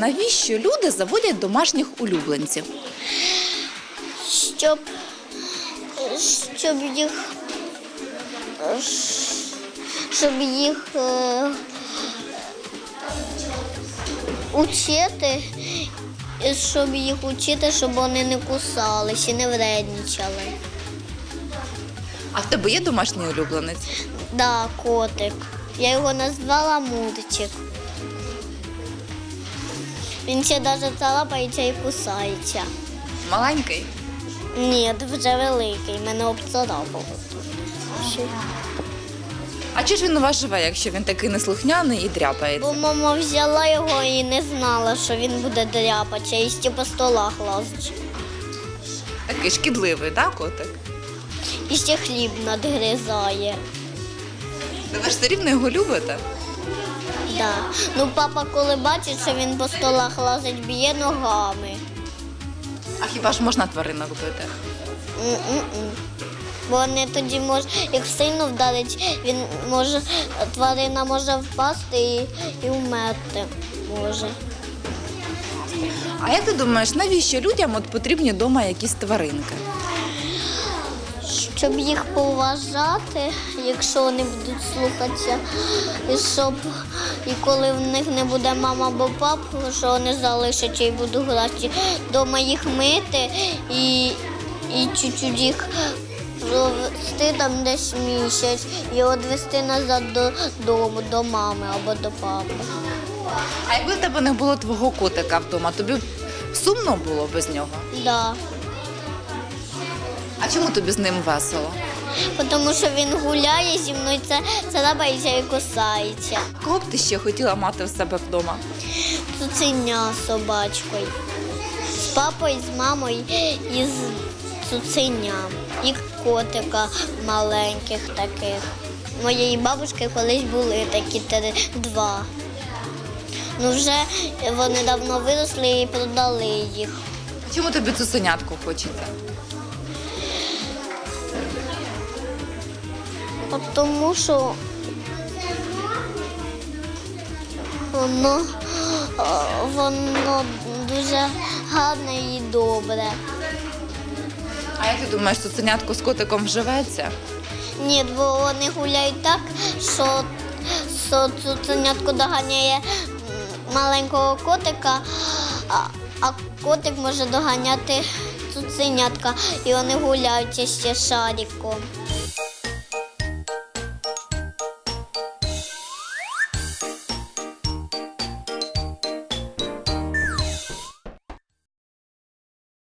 Навіщо люди заводять домашніх улюбленців? щоб, щоб їх щоб їх е, учити, щоб їх учити, щоб вони не кусались і не вредничали. А в тебе є домашній улюбленець? Да, котик. Я його назвала Мурчик. Він ще навіть царапається і кусається. Маленький? Ні, вже великий, мене обцарапав. А чи ж він у вас живе, якщо він такий неслухняний і дряпається? Бо мама взяла його і не знала, що він буде дряпатися, і ще по столах лазить. Такий шкідливий, да, котик? І ще хліб надгризає. Ви ж все рівно його любите? Да. Ну, папа, коли бачить, що він по столах лазить, б'є ногами. А хіба ж можна тваринок бити? М-м-м. Бо вони тоді можуть, як сильно вдарить, він може, тварина може впасти і, і вмерти може. А як ти думаєш, навіщо людям от потрібні вдома якісь тваринки? Щоб їх поважати, якщо вони будуть слухатися, і щоб і коли в них не буде мама або пап, що вони залишаться і будуть грати, вдома їх мити і, і чуть-чуть їх провести там десь місяць і відвести назад додому, до мами або до папи. А якби в тебе не було твого котика вдома, тобі сумно було без нього? Да. А чому тобі з ним весело? Тому що він гуляє зі мною, це царапається і кусається. Кого б ти ще хотіла мати в себе вдома? цуценя з собачкою. З папою, з мамою і з цуценям. І котика маленьких таких. Моєї бабушки колись були такі три- два. Ну вже вони давно виросли і продали їх. Чому тобі цуценятку хочеться? Тому що воно, воно дуже гарне і добре. А як ти думаєш, цуценятко з котиком вживеться? Ні, бо вони гуляють так, що, що цуценятко доганяє маленького котика, а, а котик може доганяти цуценятка, і вони гуляють ще шариком.